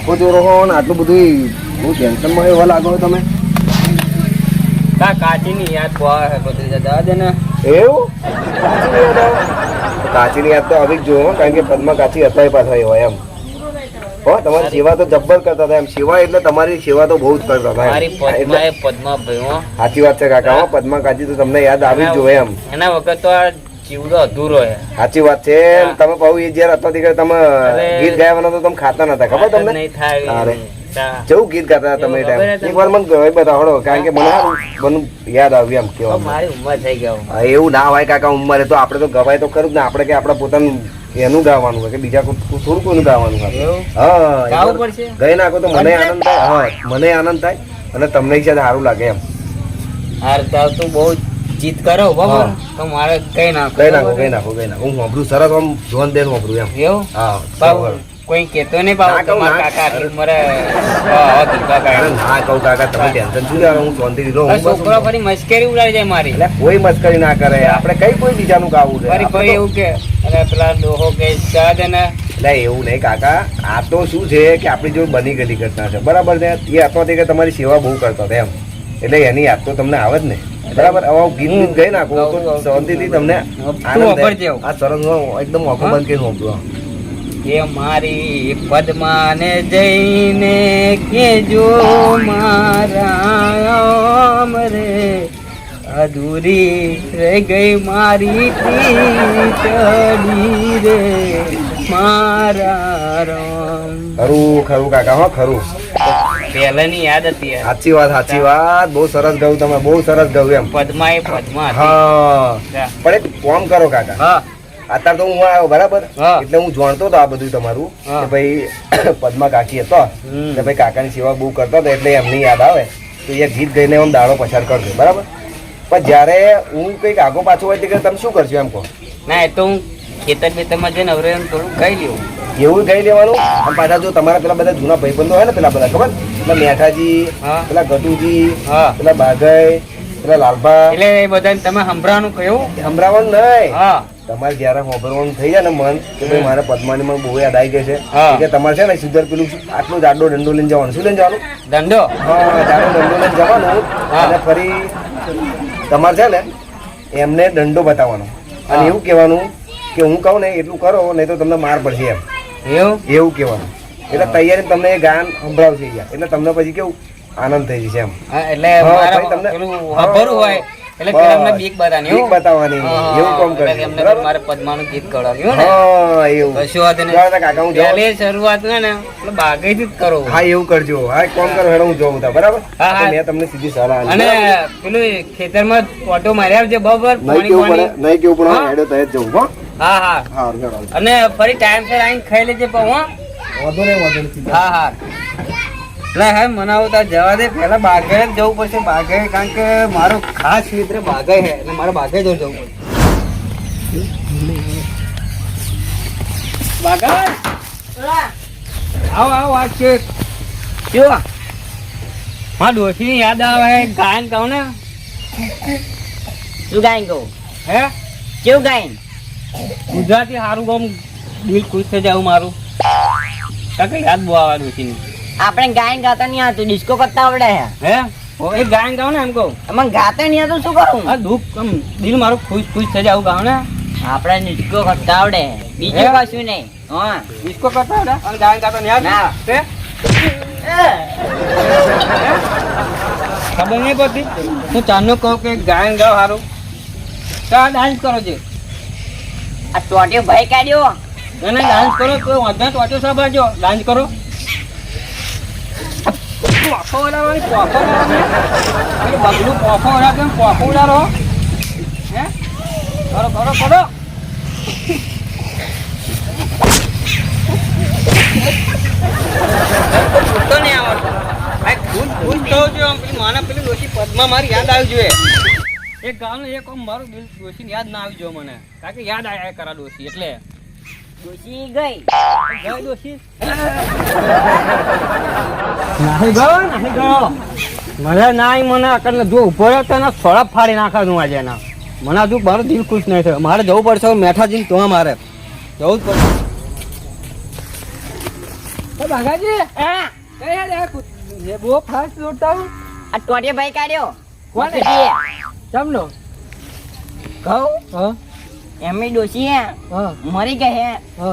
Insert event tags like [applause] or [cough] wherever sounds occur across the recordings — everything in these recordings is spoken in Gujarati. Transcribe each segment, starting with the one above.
મોકો જોરો હો ને આટલું બધું બહુ ટેન્શનમાં એવા લાગો તમે. કા કાચીની યાદ બહુ બધું જતા દે ને. એવું? કાચીની યાદ તો આવી જ જોવો કારણ કે પદ્મા કાચી હતા પાછા એવા એમ. હો તમારી સેવા તો જબ્બર કરતા હતા એમ. સેવા એટલે તમારી સેવા તો બહુ જ કરતા હતા એટલે પદ્મા ભાઈ સાચી વાત છે કાકા હો પદ્મા કાચી તો તમને યાદ આવી જ જોઈએ એમ. એના વખત તો જીવડો અધૂરો છે. સાચી વાત છે. તમે બહુ એ જયારે હતા તમે ગીત ગાવાના તો તમે ખાતા નતા. ખબર તમને? નહીં થાય. અરે. જેવું ગીત ગાતા તમે એવું ટાઈમ એક વાર મને બતાવડો કારણ કે મને મને યાદ આવ્યું એમ કેવા મારી ઉંમર થઈ ગયો એવું ના હોય કાકા ઉંમરે. તો આપણે તો ગવાય તો ખરું જ ને. આપણે કે આપણે પોતાનું એનું ગાવાનું હોય કે બીજા કોઈ થોડું કોઈનું ગાવાનું હા? ગઈ નાખો તો મને આનંદ થાય. હા મને આનંદ થાય. અને તમને ઈચ્છા સારું લાગે એમ. હાર તું બહુ જીત કરો બરાબર? તો મારે કઈ નાખો કઈ નાખો કઈ નાખો કઈ નાખો. હું વાપરું સરસ આમ જોન દેન વાપરું એમ. એવું? હા બરાબર. કોઈ કેતો નહીં ના બાબુ તમારા ના. કાકા આટલી ઉંમરે ના કહું કાકા તમે ટેન્શન શું લેવાનું? હું શાંતિથી રહું છોકરો ફરી મશ્કરી ઉડાડી જાય મારી. એટલે કોઈ મસ્કરી ના કરે. આપણે કઈ કોઈ બીજાનું ગાવું છે? ફરી કોઈ એવું કે અરે પેલા ડોહો કે ચા ને. એટલે એવું નહીં કાકા. આ તો શું છે કે આપણી જો બની ગયેલી ઘટના છે. બરાબર છે? એ હતો કે તમારી સેવા બહુ કરતો હતો એમ. એટલે એની યાદ તો તમને આવે જ ને. બરાબર? હવે ગીત ગઈ નાખો તો શાંતિથી તમને. આ સરસ એકદમ આંખો? બંધ કરીને વાપરું કે મારી પદ્માને જઈને કેજો મારા રે અધૂરી રહી ગઈ મારી ચડી રે મારા રામ. ખરું ખરું કાકા હો ખરું. પહેલાની યાદ હતી સાચી વાત સાચી વાત. બહુ સરસ ગયું તમે બહુ સરસ ગયું એમ. પદ્મા એ પદ્મા. હા. પણ એક કામ કરો કાકા. હા. અત્યારે તો હું આવ્યો બરાબર. એટલે હું જાણતો હતો આ બધું તમારું. કે ભાઈ [coughs] પદ્મા કાકી હતો. કે ભાઈ કાકાની સેવા બહુ કરતો હતો એટલે એમની યાદ આવે. તો એ ગીત ગઈને હું દાડો પસાર કરજો બરાબર? પણ જ્યારે હું કંઈક આગો પાછો હોય તો તમે શું કરશો એમ કહો? ના એ તો હું ખેતર બેતરમાં જઈને હવે થોડું ખાઈ લેવું. એવું ગઈ લેવાનું અને પાછા જો તમારા પેલા બધા જૂના ભાઈબંધો હોય ને પેલા બધા ખબર? પેલા મેઠાજી પેલા ગટુજી પેલા બાગાઈ પેલા લાલભા. એટલે એ બધાને તમે સંભળાવાનું કહ્યું? સંભળાવાનું નહીં. તમારે જયારે મોભરવાનું થઈ જાય ને મન કે ભાઈ મારે પદ્માની માં બહુ યાદ આવી ગઈ છે. કે તમારે છે ને સીધર પેલું આટલો જાડો દંડો લઈને જવાનું. શું લઈને જવાનું? દંડો? હા જાડો દંડો લઈને જવાનું. અને ફરી તમારે છે ને એમને દંડો બતાવવાનો. અને એવું કહેવાનું કે હું કહું ને એટલું કરો નહીં તો તમને માર પડશે એમ. એવું? એવું કહેવાનું. એટલે તૈયારી તમને એ ગાન સંભળાવશે યાર એટલે તમને પછી કેવું આનંદ થઈ જશે એમ. એટલે તમને- ખબર હોય. એટલે પેલા બીક બતાવવાની બીક બતાવવાની એવું કામ કરશે એમને મારે પદ્માનું ગીત કરાવ્યું હા એવું. કશું વાત નહીં. કાકા હું જાઉં શરૂઆત હોય ને એટલે બાગાઈથી જ કરો. હા એવું કરજો. હા કોમ કરો હેડો હું જોઉં તા. બરાબર? હા. મેં તમને સીધી સલાહ આપી, અને પેલું ખેતરમાં ઓટો માર્યા આવજે બરોબર? નહીં કેવું પડે? નહીં કેવું પડે? હેડો તો જ જવું હો. હા હા. હેડો અને ફરી ટાઈમ પર આવીને ખાઈ લેજે પણ હો. વધુ ને વાંધો હા હા. એટલે હે મનાવો તાર જવા દે. પહેલાં બાગે જ જવું પડશે બાગે કારણ કે મારો ખાસ મિત્ર બાગે હે એટલે મારે બાગે જ જવું પડશે. બાગા આવો આવો આ છે. કેવો? હા યાદ આવે ગાયન કહું ને. શું ગાયન કહું? હે? કેવું ગાયન? ગુજરાતી સારું ગામ દિલ ખુશ થઈ જાય મારું. કાંઈ યાદ બહુ આવે ડોશીની આપણે ગાયન ગાતા નહીં આવતું ડિસ્કો કરતા આવડે હે? એ ગાયન ગાવ ને એમ કહું. એમાં ગાતા નહીં આવતું શું કરું? આ દુઃખ આમ દિલ મારું ખુશ ખુશ થઈ જાવ ગાવ ને. આપણે ડિસ્કો કરતા આવડે. બીજું? કશું નહીં. હા. ડિસ્કો કરતા આવડે? અને ગાયન ગાતા નહીં આવતું? ખબર નહીં પડતી? હું ચાંદનો કહું કે ગાયન ગાવ સારું ચા ડાન્સ કરો છે આ ટોટિયો ભાઈ કાઢ્યો. અને ડાન્સ કરો તો વાંધા ટોટ્યો સાંભળજો ડાન્સ કરો. પોખો ઉડાડવાની પોખો ઉડાડવાની પેલું બગલું પોખો ઉડાડતો પોખો ઉડાડો. હે? કરો કરો કરો. તો નહીં આવડતું. આ ખુશ ખુશ થવું જોઈએ આમ. પેલી માને પેલી ડોશી પદ્મા મારી યાદ આવી જોઈએ એક ગામનું એક આમ મારું દિલ ડોશીની યાદ ના આવી જોઈએ મને કારણ કે યાદ આવ્યા કરા ડોશી એટલે ડોશી ગઈ ગઈ ડોશી નાહી ગયો નાહી ગયો મને નાઈ મને એટલે જો ઊભો રહ્યો તો એના સળપ ફાડી નાખવાનું આજે એના મને હજુ મારું દિલ ખુશ નહીં થયું મારે જવું પડશે મેઠાજી તો મારે જવું જ પડશે ભાગાજી હા બહુ ફાસ્ટ દોડતા હું આ ટોટિયો ભાઈ કાઢ્યો કોને? ચમનો કહું હા. એમની ડોસી હે? હ. મરી ગઈ હે? હ.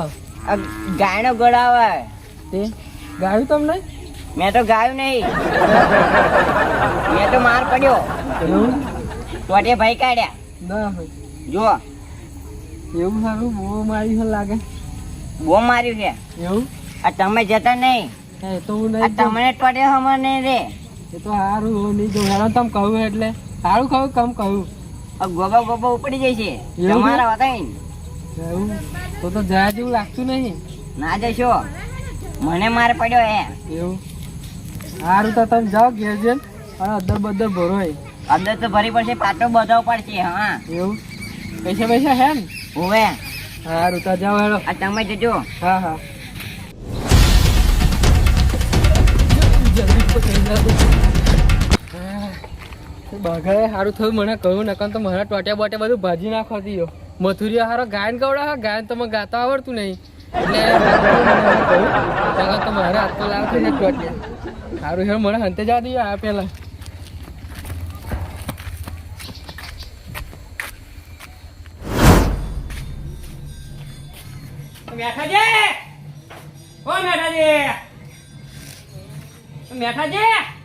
ગાયનો ગળાવે તે? ગાયું તમને? મેં તો ગાયું નહીં. મેં તો માર પડ્યો. એવું? ભાઈ કાઢ્યા. ના ભાઈ. જો એવું સારું? બહુ મારી છે લાગે. બહુ માર્યું છે. એવું? આ તમે જતા નહીં. તો હું તમને ટોટે હમણાં નહીં રે. એ તો સારું નહીં જોઉં. તમે કહું એટલે. સારું કહું કમ કહું આ ગોગા ગોબા ઉપડી જાય છે? તમારા હતા તો તો જયા જેવું લાગતું નહીં. ના જશો. મને માર પડ્યો હે. એવું? સારું તો તમે જાઓ ઘેર જઈને અને અદર બદર ભરો અંદર તો ભરી પડશે પાટો બધાવ પડશે હા. એવું? પૈસા પૈસા હે ને? હોવે. સારું તો જાઓ હેડો. આ તમે જજો. હા હા. જલ્દી પકડી જાઓ. હા. સારું થયું મને કહ્યું, નકર તો મારા ટોટ્યા બોટ્યા બધું ભાજી નાખવા દીયો મથુરી હારો ગાયન કવડા ગાયન તો મને ગાતા આવડતું નહીં. મને હંતે જા મેઠાજી!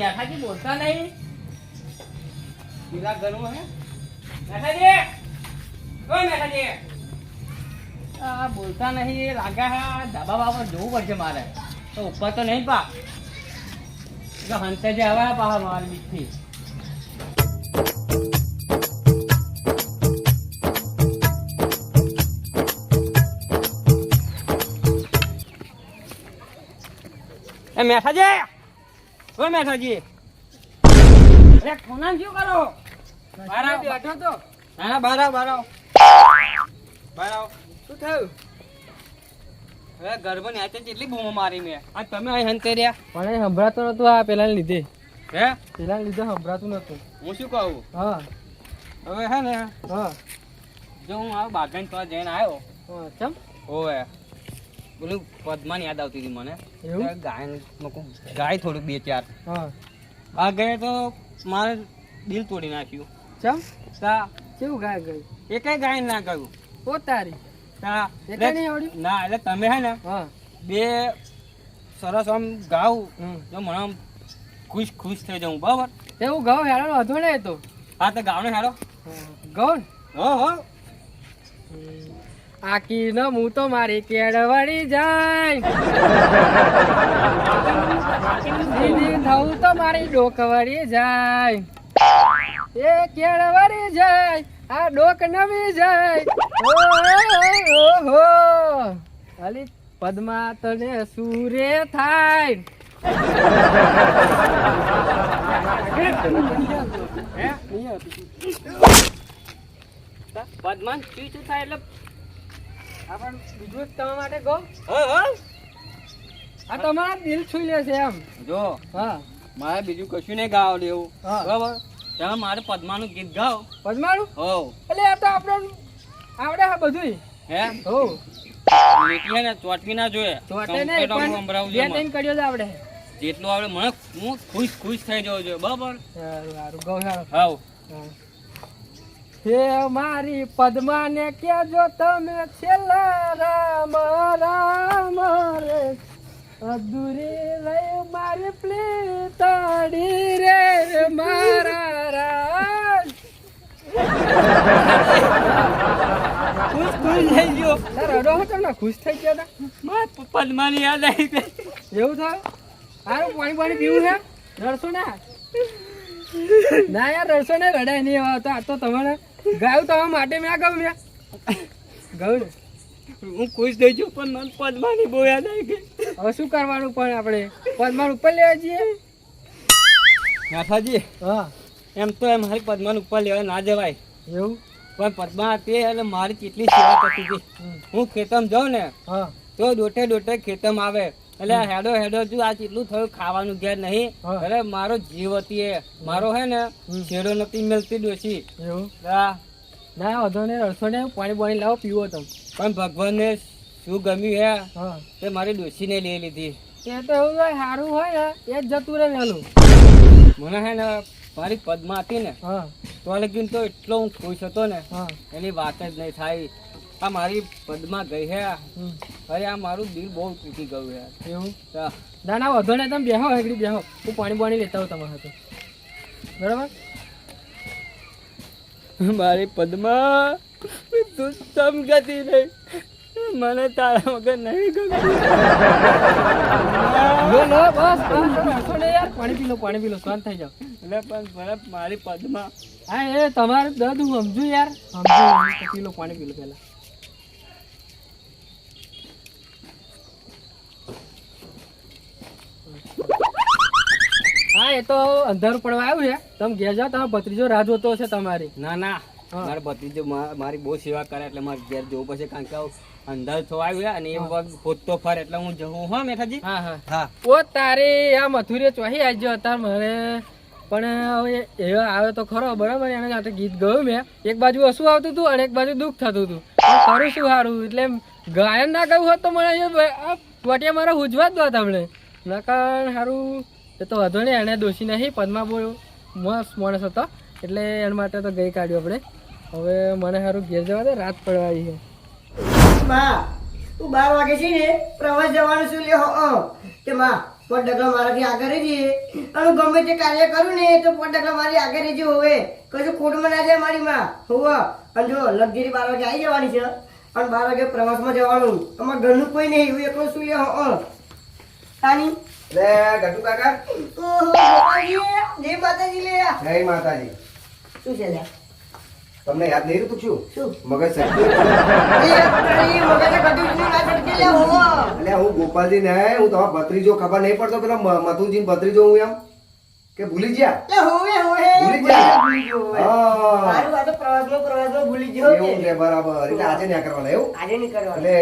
મેઠાજી બોલતા નહીં પેલા ઘરનું હે મેઠાજી ઓ મેઠાજી આ બોલતા નહીં લાગે હા ધાબા બાબા જવું પડશે મારે. તો ઉપર તો નહીં પા. એટલે હંતે જે આવ્યા પા મારી બીકથી એ મેઠાજી ઓ મેઠાજી. અરે કોના શું કરો? બહાર આવ. બેઠો તો. ના ના બહાર આવ બહાર આવ. બહાર આવ. શું થયું? હવે ગરબની હાથે કેટલી બૂમો મારી મેં. આ તમે અહીં હંતે રહ્યા? પણ સંભળાતું નતું આ પેલા લીધે. હે? પેલા લીધે સંભળાતું નતું હું શું કહું? હા. હવે હે ને? હા. જો હું આ બાગાન પર જઈને આવ્યો. ચમ. ઓવે બોલું પદ્માની યાદ આવતી હતી મને. એવું? ગાય થોડું બે ચાર. હા. આ ગયે તો મારે દિલ તોડી નાખ્યું. ચમ? સા કેવું ગાય ગયું? એકે ગાય ના ગયું. પોતારી. ના એટલે તમે હે ને હા. બે સરસ આમ ગાવ. તો જો મને આમ ખુશ ખુશ થઈ જાઉં બરાબર? એવું ગાવ હેરો હતો ને એ તો. હા તો ગાવને હેરો. ગૌ હો હો. આકી ન હું તો મારી કેળવડી જાય. થવું તો મારી ડોકવડી જાય. એ કેળવડી જાય, આ ડોક નવી જાય. ઓ હો અલી પદ્મા તને સુરે થાય. પદ્માન શું થાય એટલે આપણ બીજું તમારા માટે કહો? હો હો. આ તમારા દિલ છુઈ લેશે એમ. જો હા. મારે બીજું કશું નહીં ગાવ લેવું. બરાબર? તમે મારે પદ્માનું ગીત ગાઓ પદ્માનું? હો. એટલે આ તો આપણે આવડે આ બધું હે? હો. એટલે ને ચોટકી ના જોઈએ. ચોટે પણ બે. ત્રણ કર્યો જ આવડે. જેટલું આવડે મને હું ખુશ ખુશ થઈ જવો જોઈએ બરાબર? સારું સારું. ગૌ સારું હા. હે મારી પદ્માને કેજો તમે છેલ્લા રામ રામ રે. અધૂરી રહી મારી પ્લીતડી રે મારા રામ ખુશ ખુશ થઈ ગયો. તારા રડો હતો ને ખુશ થઈ ગયા તા? મારે પદ્માની યાદ આવી ગઈ. એવું થાય? તારું પાણી પાણી પીવું છે રડશો ને? ના યાર રડશો ને રડાય નહીં. તો આ તો તમારે ગાયું તમારા માટે મેં ગાયું મેં ગાયું ને? હું ખુશ થઈ છું પણ મને પદ્માની બહુ યાદ આવી ગઈ. હવે શું કરવાનું પણ આપણે? પદ્માન ઉપર લેવા જઈએ. નાથાજી હા. એમ તો એમ મારી પદ્માન ઉપર લેવા ના જવાય. એવું? પણ પદ્મા હતી એટલે મારી કેટલી સેવા કરતી હતી. હું ખેતમ જાઉં ને હા. તો દોટે દોઢે ખેતમ આવે. એટલે હેડો હેડો જો આ કેટલું થયું ખાવાનું ઘેર નહીં. હા. અરે મારો જીવ હતી મારો હે ને. છેડો નથી મળતી ડોસી ના વધો ને રસો ને પાણી પાણી લાવો પીવો તમે પણ ભગવાનને શું ગમ્યું હે? તે મારી ડોશીને લઈ લીધી. એ તો એવું હોય સારું હોય ને એ જ જતું રહે વહેલું. મને હે ને મારી પદમાં હતી ને. હા. તો લગીન તો એટલો હું ખુશ હતો ને. એની વાત જ નહીં થાય. આ મારી પદમાં ગઈ હે. અરે આ મારું દિલ બહુ તૂટી ગયું હે એવું? ના ના વધો ને તમે બેહો એકડી બેહો. હું પાણી પાણી લેતા હોઉં તમારા હાથે. બરાબર? મારી પદમાં તું સમજતી નહીં. મને તારા વગર નહીં ગમતું. લો બસ યાર. પાણી પી લો પાણી પી લો શાંત થઈ જાઓ. એટલે પણ બરફ મારી પદમાં. હા એ તમારે દદ હું સમજુ યાર. સમજુ પી લો પાણી પી લો પહેલા. હા એ તો અંધારું પડવા આવ્યું છે. તમે ઘેર જાઓ તમારો ભત્રીજો રાહ જોતો હશે તમારી. ના ના. મારા ભત્રીજો મારી બહુ સેવા કરે એટલે મારે ઘેર જવું પડશે કારણ કે અંધાર થવા આવ્યું અને એ વખત પોતતો ફર એટલે હું જવું હા મેઠાજી? હા હા. હા. ઓ તારે આ મથુરીએ ચોહી આવજો અત્યારે મારે. પણ હવે એવા આવે તો ખરો બરાબર? એને સાથે ગીત ગયું મેં. એક બાજુ હસું આવતું હતું અને એક બાજુ દુઃખ થતું હતું. કરું શું સારું એટલે ગાયન ના ગયું હોત તો મને પટિયા ટોટિયા મારા હુજવા જ દો તમને. નકર સારું એ તો વાંધો નહીં એને દોષી નહીં, પદમા બહુ મસ્ત માણસ હતો. એટલે એના માટે તો ગઈ કાઢ્યું આપણે. હવે મને સારું ઘેર જવા દે, રાત પડવાની છે. માં, તું બાર વાગે છે ને, પ્રવાસ જવાનું શું લે હો કે માં પોટ ડગલા મારાથી આગળ જઈએ અને ગમે તે કાર્ય કરું ને, તો પોટ ડગલા મારી આગળ રહેજે હોવે. કશું ખોટમાં ના જાય મારી માં. હોવ. અને જો લગીરી બાર વાગે આવી જવાની છે, અને બાર વાગે પ્રવાસમાં જવાનું. અમારા ઘરનું કોઈ નહીં, હું એકલો શું લે હો. તાની? લે ગટુ કાકા. ઓહો જય માતાજી લે. જય માતાજી. શું છે લે? તમને યાદ નહીં રહેતું શું શું? મગજ એટલે હું ગોપાલજી ને હું તમારો ભત્રીજો ખબર નહીં પડતો પેલા મધુજી મથુરજી ભત્રીજો હું એમ. કે ભૂલી ગયા? લે હોવે હોવે ભૂલી ગયા? મારું આ તો પ્રવાસમાં પ્રવાસમાં ભૂલી ગયો એવું. છે બરાબર. એટલે આજે ન્યા કરવાના એવું? આજે નહીં કરવાનું. એટલે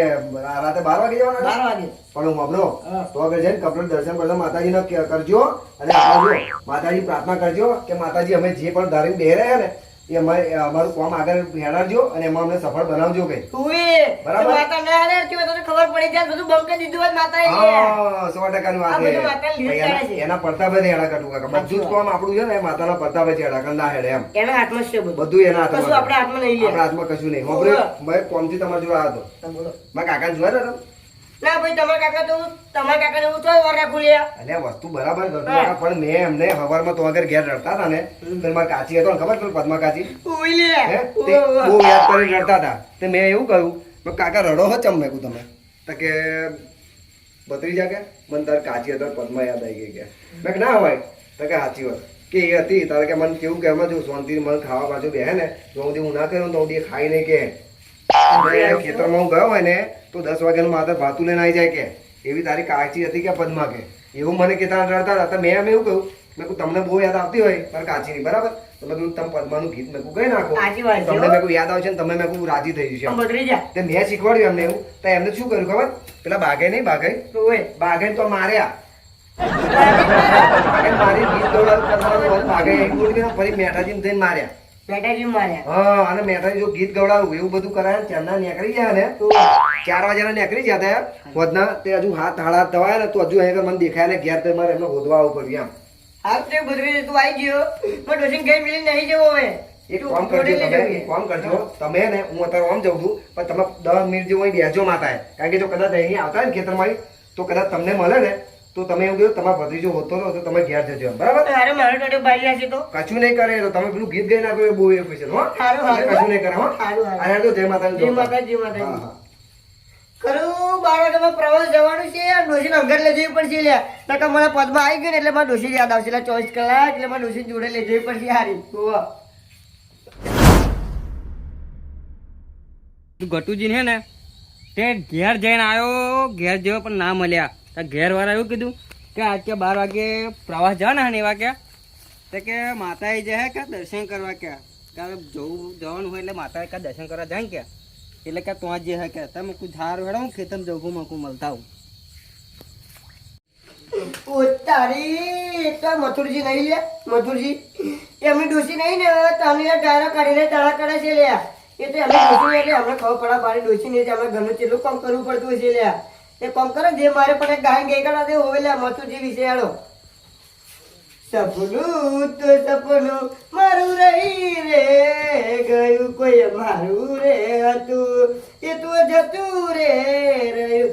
રાતે બાર વાગે જવાના બાર વાગે. પણ હું વાપરો તો આગળ જઈને કપડે દર્શન કરજો માતાજીનો કરજો અને આવજો માતાજી પ્રાર્થના કરજો કે માતાજી અમે જે પણ ધારીને બે રહ્યા ને એ અમારે અમારું કામ આગળ હેડાડજો અને એમાં અમને સફળ બનાવજો કઈ બરાબર. તો માતા ના હારે હતી હોય તો ખબર પડી જાય બધું બંધ દીધું હોય માતાએ. હા, સો ટકાની વાત છે. એના- પ્રતાપે હેડા કાઢવું કાકા. બધું જ કામ આપણું છે ને માતાના પ્રતાપે જ હેડા કાઢે, ના હેડે એમ એના હાથમાં છે બધું એના હાથમાં કશું આપણા હાથમાં નહીં લે. આપણા હાથમાં કશું નહીં વાપરે મેં કોમથી તમારા જોડે આવ્યો હતો બોલો. જોયા હતા? ના ભાઈ તમારા કાકા તો તમારા કાકાને હું થોડી વાર રાખું લે અલે વસ્તુ બરાબર કરતો કાકા, પણ મેં એમને હવારમાં તો ઘેર રડતા હતા ને. તો મારા કાચી હતો ખબર પેલો પદ્મા કાચી લે. બહુ યાદ રડતા હતા. તે મેં એવું કહ્યું કાકા રડો હો ચમ મેં તમે. તો કે જા કે? મને તાર કાચી હતો પદ્મા યાદ આવી ગઈ કે. મેં કે ના હોય. તો કે સાચી વાત. કે એ હતી. તારે કે મને કેવું કે એમાં જો શાંતિ મને ખાવા પાછું બેહે ને જો હું હું ના કરું તો હું ખાઈ નહીં કે. ખેતરમાં હું ગયો હોય ને તો દસ વાગ્યાનું માથે ભાતું લઈને આવી જાય કે. એવી તારી કાચી હતી કે પદ્મા કે? એવું મને કહેતા રડતા હતા મેં એમ એવું કહ્યું મેં તમને બહુ યાદ આવતી હોય કાચી કાચીની બરાબર? તો મેં તમે પદ્માનું ગીત મેં ગઈ નાખો. તમને મેં યાદ આવશે ને તમે મેં રાજી થઈ જશે. તે મેં શીખવાડ્યું એમને એવું. તો એમને શું કર્યું ખબર? પેલા બાઘે નહીં બાઘે. બાઘે તો માર્યા. [laughs] મારી ગીત બાઘે ફરી મેઠાજીને થઈને માર્યા. બેટાજી માર્યા. હા અને મેઠાજી જો ગીત ગવડાવ્યું એવું બધું કરાય ને નીકળી ગયા ને ચાર વાગ્યાના નીકળી ગયા હતા વધના તે હજુ હાથ હાડા થવાય ને તો હજુ અહીં મને દેખાય ને ઘેર તો મારે એમને હોદવા આવવું પડ્યું એમ. હાલ તે તું આવી ગયો. પણ નહીં જવો હવે. એક કામ કરજો તમે એક કામ કરજો. તમે ને હું અત્યારે આમ જઉં છું પણ તમે દસ મિનિટ જેવું અહીં બેસજો માતાએ. કારણ કે જો કદાચ અહીં આવતા ને ખેતરમાં તો કદાચ તમને મળે ને તો તમે એવું કહ્યું તમારો ભત્રીજો હોતો રહો તો તમે ઘેર જજો બરાબર? અરે મારો ટાટો બારી છે તો. કશું નહીં કરે તો તમે પેલું ગીત ગઈ નાખો એ બહુ એ પૈસે હો. કશું નહીં કરે હો. અને તો જય માતાજી જય માતાજી, જય માતાજી. પ્રવાસ જવાનું છે અંગત લઈ જવી પડશે નકર મને પદમાં આવી ગઈ ને એટલે મારે ડોસી યાદ આવશે. એટલે ચોવીસ કલાક એટલે મારે જોડે લઈ જવી પડશે હારી. ગટુજી હે ને તે ઘેર જઈને આવ્યો ઘેર જેવો પણ ના મળ્યા. તો ઘેર વાળા એવું કીધું કે આજ કે બાર વાગે પ્રવાસ જવાના ને એવા કે? તો કે માતાએ જે હે કે દર્શન કરવા કે. જવું, જવાનું હોય એટલે માતાએ કે દર્શન કરવા જાય કે. એટલે કે ત્યાં જે હે કે. તમે કોઈ ધાર વેડો હું ખેતમ જવું મકું મળતા હું તારી તો મથુરજી નહીં લે, મથુરજી. એમની ડોસી નહીં ને, તને ગાયરો કાઢીને તાળા કરે છે લ્યા. તો એટલે અમને ખબર પડે, મારી ડોસી ને અમે ઘરનું કેટલું કામ કરવું પડતું છે લ્યા. એ કોમ કરે જે મારે પણ એક ગાય ગઈ દે હોવે લ્યા મથું જે વિશે આડો સપનું તો સપનું મારું રહી રે, ગયું કોઈ મારું રે હતું. એ તો જતું રે, રહ્યું.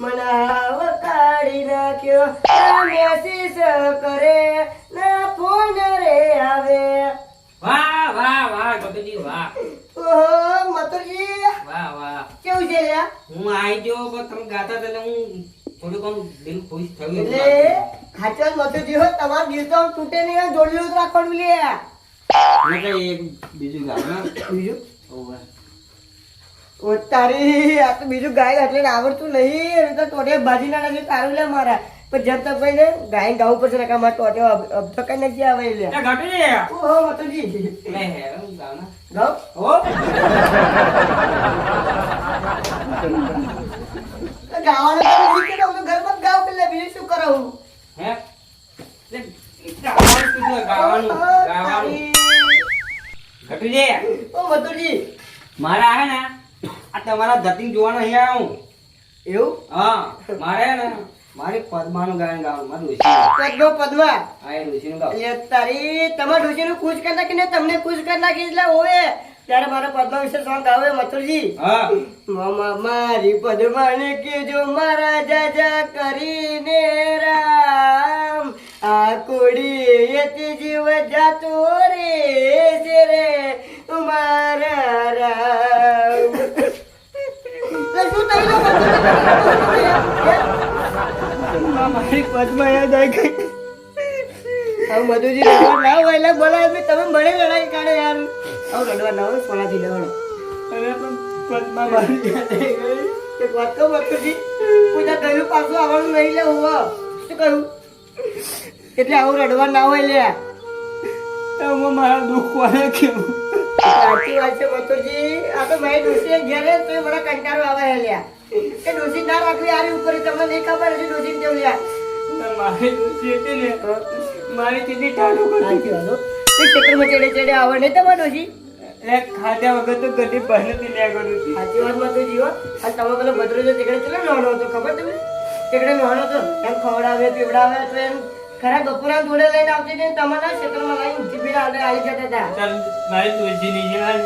મનાવ કાઢી નાખ્યો. કરે, ના ફોન રે આવે. વાહ વાહ વાહ ગોપીજી વાહ. ઓહો મતુરજી વાહ વાહ. કેવું છે લ્યા હું આવી ગયો પણ તમે ગાતા એટલે હું થોડુંક આમ દિલ ખુશ થયું એટલે ખાચર મતુરજી હો તમારો દિલ તો તૂટે નહીં જોડેલું જ રાખવાનું મેં એક બીજું ગાયું બીજું? ઓવે. ઓ આ તો બીજું ગાય એટલે આવડતું નહીં તો ટોટે ભાજી ના નથી તારું લે મારા. પણ જબ તક ભાઈ ને ગાયન ગાવું પડશે ને કાં મારે ટોટે અબધો કઈ નથી આવે લે એ ગોપીજી ઓહો મતુરજી લે હે હું. ગાવ ઓ ગાવાનું તો નથી કે હું ઘરમાં ગાવ પેલા બીજું શું કરાવું? હે? લે, ગાવાનું ગાવાનું ઓહો, ગાવાનું. ઓ મતુરજી મારે હે ને આ તમારા ધતિંગ જોવાનો અહીં આવું. એવું? હા મારે ને મારી પદ્માનું ગાયન ગાવાનું મારું ઋષિ પદ્મો પદ્મા? હા એ ઋષિનું ગાવ. એ તારી તમારા ડોશીનું ખુશ કરી નાખીને તમને ખુશ કરી નાખી એટલે હોવે ત્યારે મારો પદ્મા વિશે સોંગ ગાવે મથુરજી. હા. મામા મારી પદ્માને કેજો મારા જાજા કરીને રામ. આ કોડી એતી જીવ જાતો રે છે રે મારા રામ. મારી પદમાં યાદ આવી ગઈ હવે મધુજી રડવા ના હોય એટલે બોલાવે તમે મળે લડાઈ કાઢે યાર. હવે રડવા ના હોય સોનાથી હવે પણ પદ્મા મારી યાદ આવી ગઈ એક વાત કહું મધુજી પૂજા કર્યું પાછું આવવાનું નહીં લે હું શું કહ્યું એટલે આવું રડવા ના હોય લે. એમાં મારા દુઃખ વાળે કેવું સાચી વાત છે મથુરજી આ તો ભાઈ ડોસી ઘેરે તો બધા મને કંટાળો આવે હે લ્યા. કે ડોસી ના રાખવી આરી ઉપર તમને નહીં ખબર હજી ડોસી કેવું લ્યા. મારી ડોસી હતી ને મારી હો. એ ચડે ચડે આવે નહીં તમારી ડોસી ખાધા વગર તો કદી બહાર નથી લ્યા કરું છું. સાચી વાત મથુરજી હો. આ તમે પેલો ભદ્રજો તીકડે ચલો નાનો હતો ખબર તમે તીકડે નાનો હતો. એમ ખવડાવે પીવડાવે તો એમ ખરા બપોરા ધોડે લઈને આવતી હતી તમારા ક્ષેત્રમાં લઈને જીબી આવી આવી જતા હતા. ચાલ મારી તુલસી ની યાર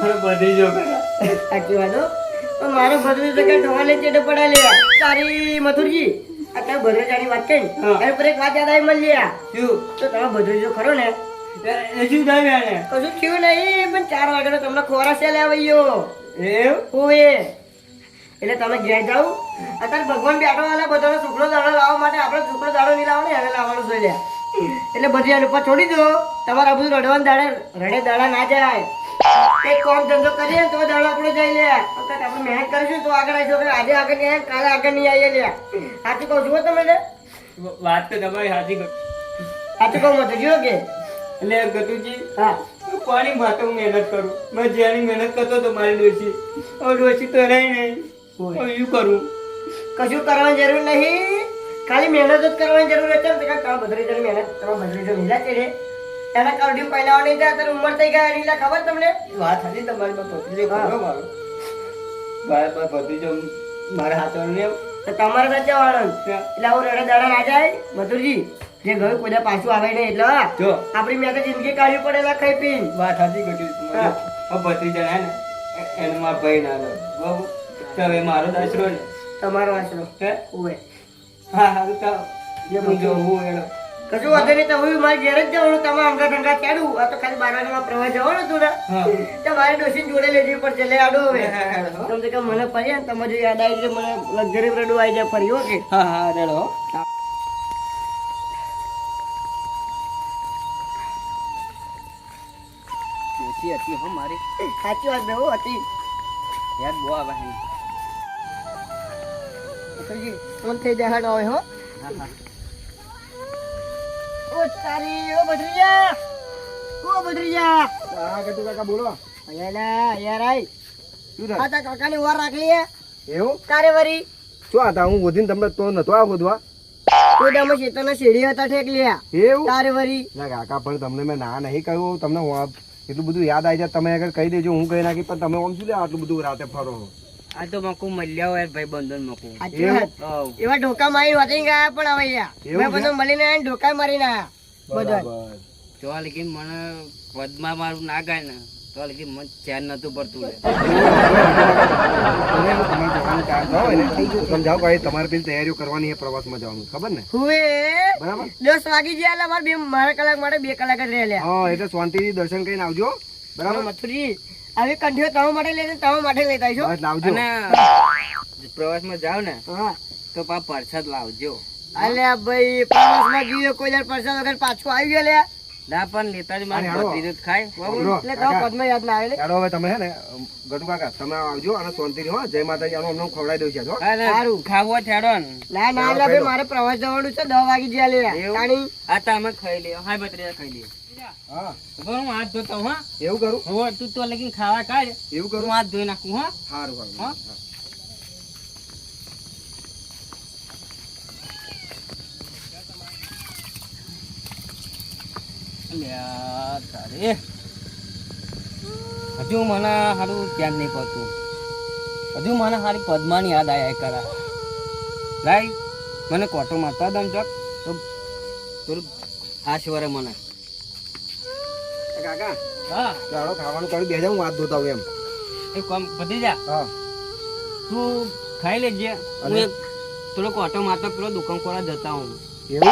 મારો બધી જો સાચી વાત. મારો ભદ્રી તો કે ઢોલે ચેડે પડા લે તારી મથુરજી અત્યારે ભદ્રજાની વાત કહી. એના પર એક વાત યાદ આવી મળી લ્યા. શું? તો તમે ભદ્રજો ખરો ને? કશું થયું નહીં પણ ચાર વાગે તમને ખોરા છે લેવા ગયો એવું? ઓએ એટલે તમે ઘેર જાઓ. અત્યારે ભગવાન બેઠો વાળા બધાનો છોકરો દાડો લાવવા માટે આપણે છોકરો દાડો નહીં લાવવાનો એને લાવવાનું જોઈ લે એટલે બધી આને ઉપર છોડી દો. તમારે બધું રડવાનું દાડે રડે દાડા ના જાય. એક કોમ ધંધો કરીએ તો દાડો આપણો જાય લે આપણે મહેનત કરીશું તો આગળ આવીશું. કે આજે આગળ નહીં આવે કાલે આગળ નહીં આવીએ લે સાચું કહું છું તમે વાત તો તમારી સાચી સાચું કહું મત જુઓ કે? એટલે ગતુજી હા. કોની માટે હું મહેનત કરું? મેં જેની મહેનત કરતો તો મારી ડોસી હવે ડોસી તો રહી નહીં. કરું? કશું કરવાની જરૂર નહીં. ખાલી મહેનત જ કરવાની જરૂર છે તમે જણ મહેનત તમે બદરી જણ લીલા છે. એના કરડી પહેલાવા નહીં થાય અત્યારે ઉંમર થઈ ગયા લીલા ખબર તમને? વાત હતી તમારી પર ભત્રીજો ખરો મારો? મારા પર ભત્રીજો મારા હાથવાનું ને તો તમારે સાચે વાળન એટલે આવું રડે દાડા ના જાય મધુરજી જે ગયું કોઈ પાછું આવે નહીં એટલે. જો. આપણી મેં તો જિંદગી કાઢવી પડેલા ખાઈ પીને. વાત હતી. હવે ભત્રીજા ને એ- મારા ભાઈ ના લો હવે મારો દાસરો ને તમારો આશરો. હે? ઓવે હા હા તો જે હું જોઉં એનો. કશું વાંધો નહીં તો હું મારે ઘેર જ જવાનું તમે અંગા ઢંગા ચાડું આ તો ખાલી બાર વાગ્યામાં પ્રવાસ જવાનું તું ને. તો મારે ડોસીને જોડે લેવી પડશે. લે આડો હવે. હા, હા, હા. તમને કે મને ફરી તમે જો યાદ આવી જાય મને લક્ઝરી રડું આવી જાય ફરી ઓકે હા હા રેડો હો. ડોશી હતી હો મારી. સાચી વાત બહુ હતી. યાદ બહુ આવે છે. ફોન થઈ જાય હાડો હો. હા હા. ઓ તારી ઓ બદરીયા ઓ બદરીયા હા ગટુ કાકા બોલો. અહીંયા યાર આઈ શું આ તા કાકાની વાર રાખી હે એવું? તારે વરી. શું હતા હું ગોધીને તમને તો નતો આ ગોધવા કોદામાં શેતાના શેડી હતા ઠેક લ્યા એવું? તારે વરી. ના કાકા પણ તમને મેં ના નહીં કહ્યું તમને એટલું બધું યાદ આવી જાય તમે આગળ કહી દેજો હું કહી નાખી પણ તમે આમ શું લે આટલું બધું રાતે ફરો? આ તો મકુ મળ્યા હોય ભાઈ બંધન મકુ. એવું? ઢોકા મારી વાતી ગયા પણ હવે યાર મળીને ઢોકા મારીને આયા બધા તો લેકિન મને પદમાં મારું ના ગાય ને તો લેકિન મને ચેન નતું પડતું સમજાવો કે તમારે પેલી તૈયારીઓ કરવાની પ્રવાસમાં જવાનું ખબર ને? હુએ બરાબર? દસ વાગી ગયા એટલે મારે બે મારા કલાક માટે બે કલાક જ રહેલા હા એટલે શાંતિથી દર્શન કરીને આવજો. બરાબર? મથુરી. આવી કંઠીઓ તમારા માટે લઈને તમારા માટે લઈ. બસ લાવજો. અને પ્રવાસમાં જાવ ને હા. તો પા પરસાદ લાવજો. અલ્યા ભાઈ પ્રવાસમાં ગયો કોઈ દર પરસાદ વગર પાછો આવી ગયો લ્યા. ના પણ લેતા જ મારે હાલો. ખાય. એટલે તો પદ્મ યાદ ના આવે ચાલો હવે તમે હે ને ગટુ કાકા તમે આવજો અને શાંતિ રહો જય માતાજી આનો અમને ખવડાવી દઉં છે. હો સારું. ખાવો હોય ના. ના એટલે મારે પ્રવાસ જવાનું છે દસ વાગી ગયા લે? આ તમે ખાઈ લ્યો. હા બત્રીયા ખાઈ લ્યો. હા. હું. હાથ ધોતો હા. એવું કરું? હવે તું તો લેકિન ખાવા કાઢ. એવું કરું? હાથ ધોઈ નાખું હા. સારું સારું હા? હા. અલ્યા તારે. હજુ મને સારું ધ્યાન નહીં પડતું. હજુ મને સારી પદ્માની યાદ આયા કરા. લાઈ મને કોટો મારતા દમ ચોક. તો થોડું હાશ વરે મને. કાકા હા. ચાલો ખાવાનું કર્યું બે હું હાથ ધોતા એમ. એ કામ પતી જા હા. તું ખાઈ લેજે. હું એક થોડો કોટો મારતો પેલો દુકાન કોળા જતા હું એવું?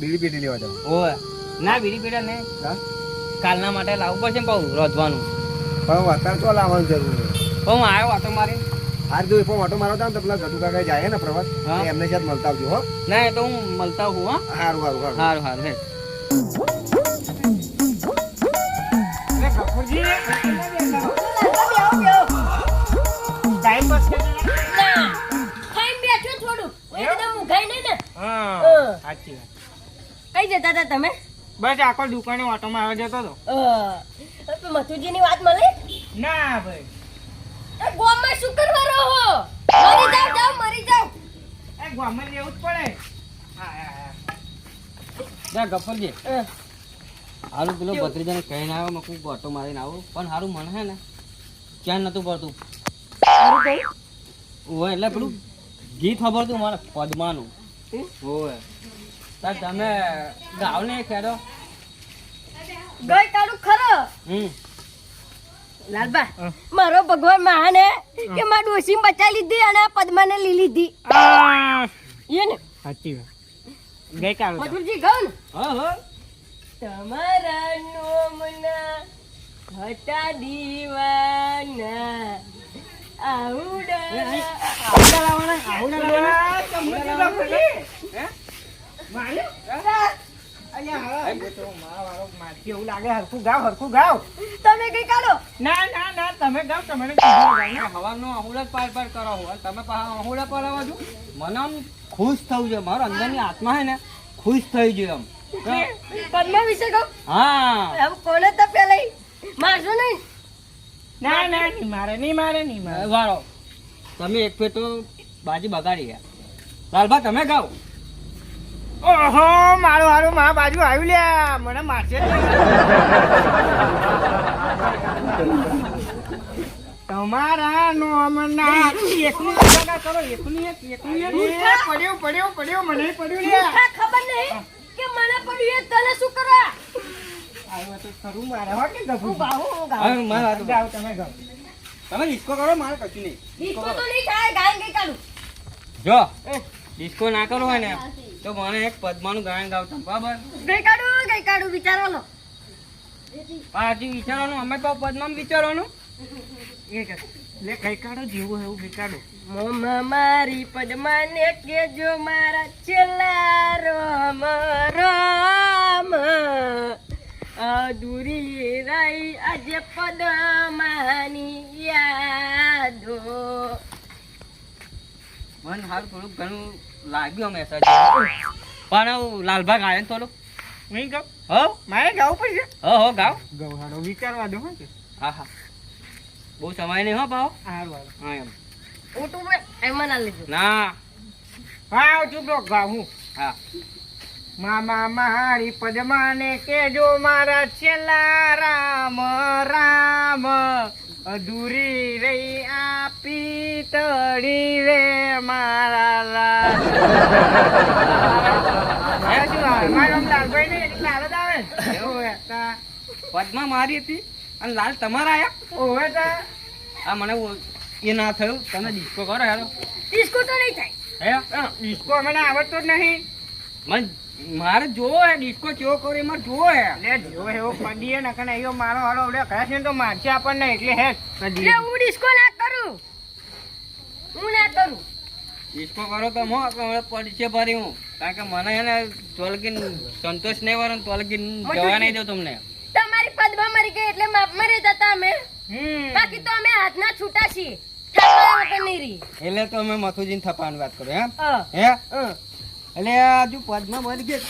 બીડી પીટી લેવા જાઉં. ઓય. ના બીડી પીડા ને કાલના માટે લાવવું પડશે ને પાછું રોધવાનું પણ અત્યારે તો લાવવાનું જરૂર છે. પણ હું આવ્યો ઓટો મારી હાર જો પણ ઓટો મારો તો પેલા ગટુ કાકા જાય ને પ્રવાસ. એમને સાથ મળતા આવજો હો. ના એ તો હું મળતા હું હા. હારું હારું હારું. સારું સારું કઈ જતા હતા તમે? બસ આખો દુકાને ઓટોમાં આવે જતો હતો. મથુજી ની વાત મળે? ના ભાઈ. એ ગોમાં શું કરવા રહો મરી જાવ જાવ મરી જાવ એ ગામમાં લેવું જ પડે. જા ગફરજી હારું પેલો ભત્રીજાને કહીને આવ્યો મેં કોઈ ઓટો મારીને આવું. પણ હારું મને હે ને ક્યાં નતું પડતું. ઓય એટલે પેલું ગીત ખબર તું મારે પદ્માનું. ઓય તાર તમે ગાવ ને ખેડો. ગઈ તારું ખરો. હમ. લાલબા મારો ભગવાન મહાન હે. કે માં ડોસી બચાવી લીધી અને પદ્માને લઈ લીધી. એ ને સાચી વાત. ગઈ કાલ મધુરજી ગયો ને? હા હા. તમારા નોમના હતા દીવાના તમે કઈ કાઢો. હવાનો અહુડા પાર પાર કરો હો તમે પાછા પર મને આમ ખુશ થવું છે મારો અંદરની આત્મા હે ને, ખુશ થઈ જોઈએ આમ. પદ્મા વિશે કહો. હા. આમ કોને તો પેલા મારશો નહીં? વાળો. તમે એક તો બાજી બગાડી ગયા. લાલભા તમે ગાઓ. ઓહો મારું હારું મા બાજુ આવ્યું લ્યા. મને મારશે નહીં. તમારા નોમના એકનું એકની કરો એકની એક એકની પડ્યો પડ્યો પડ્યું પડ્યું પડ્યું મને પડ્યું લ્યા. ખબર નહીં? કે મને પડ્યું એ તને શું કરવા? આવ્યું તો ખરું મારે હો કે ગભરું. બાહુ હું ગાઉં. હવે મારી વાત તમે ગાવ તમે ડિસ્કો કરો મારે કશું નહીં. ડિસ્કો તો નહીં થાય ગાયન કઈ કાઢું? જો ડિસ્કો ના કરો હોય ને તો મને એક પદ્માનું ગાયન ગાવતા બરાબર? ગઈ કાઢું ગઈ કાઢું વિચારો લો. આ વિચારવાનું અમે તો પદ્મામ વિચારવાનું. એ કર. લે કઈકાડો જેવું એવું કઈકાડો મારી પદ્માને કેજો મારા છેલ્લા રામ રામ. અધૂરી રહી આજે પદ્માની યાદો. મને હાલ થોડુંક ઘણું લાગ્યું મેસેજ પણ હું લાલભા ગાયન થોડું નહીં ગાઉં? હો? મારે ગાવું પડશે? હો હો ગાઉં ગાવ. હાડો વિચારવા દો હા હા. બહુ સમય નહીં હો ભાવ હા એમ. એમ ના લીધું. ના. હા ચૂપ રહો હું. હા. મામા મારી પદ્માને કેજો મારા છેલ્લા રામ રામ અધૂરી રહી આપી તળી રે મારા તા. [laughs] પદ્મા મારી હતી? અને લાલ તમારા આયા? ઓવે તા. આ મને એ ના થયું. તમે ડિસ્કો કરો હેરો ડિસ્કો તો નહીં થાય. હે? ડિસ્કો મને આવડતો જ નહીં. મને મારે જોવો હે ડિસ્કો કેવો કરો એમાં જોવો હે. લે જો એવો પડીએ ને કને એવો મારો હાલો ઓલે ઘરે છે તો મારશે આપણને એટલે હે એટલે હું ડિસ્કો ના કરું. હું ના કરું. ડિસ્કો કરો તો મો હવે પડશે ભરી હું. કારણ કે મને એને તોલકીન સંતોષ નહીં વરણ તોલકીન જવા નહીં દઉં તમને. તમારી પદમાં મરી ગઈ એટલે માપ મરી જતા અમે. બાકી તો અમે હાથના છૂટા છીએ. નહીં એટલે તો અમે મથુજીને થપાની વાત કરો એમ? હા. હે? એટલે હજુ પદમા વળી ગઈ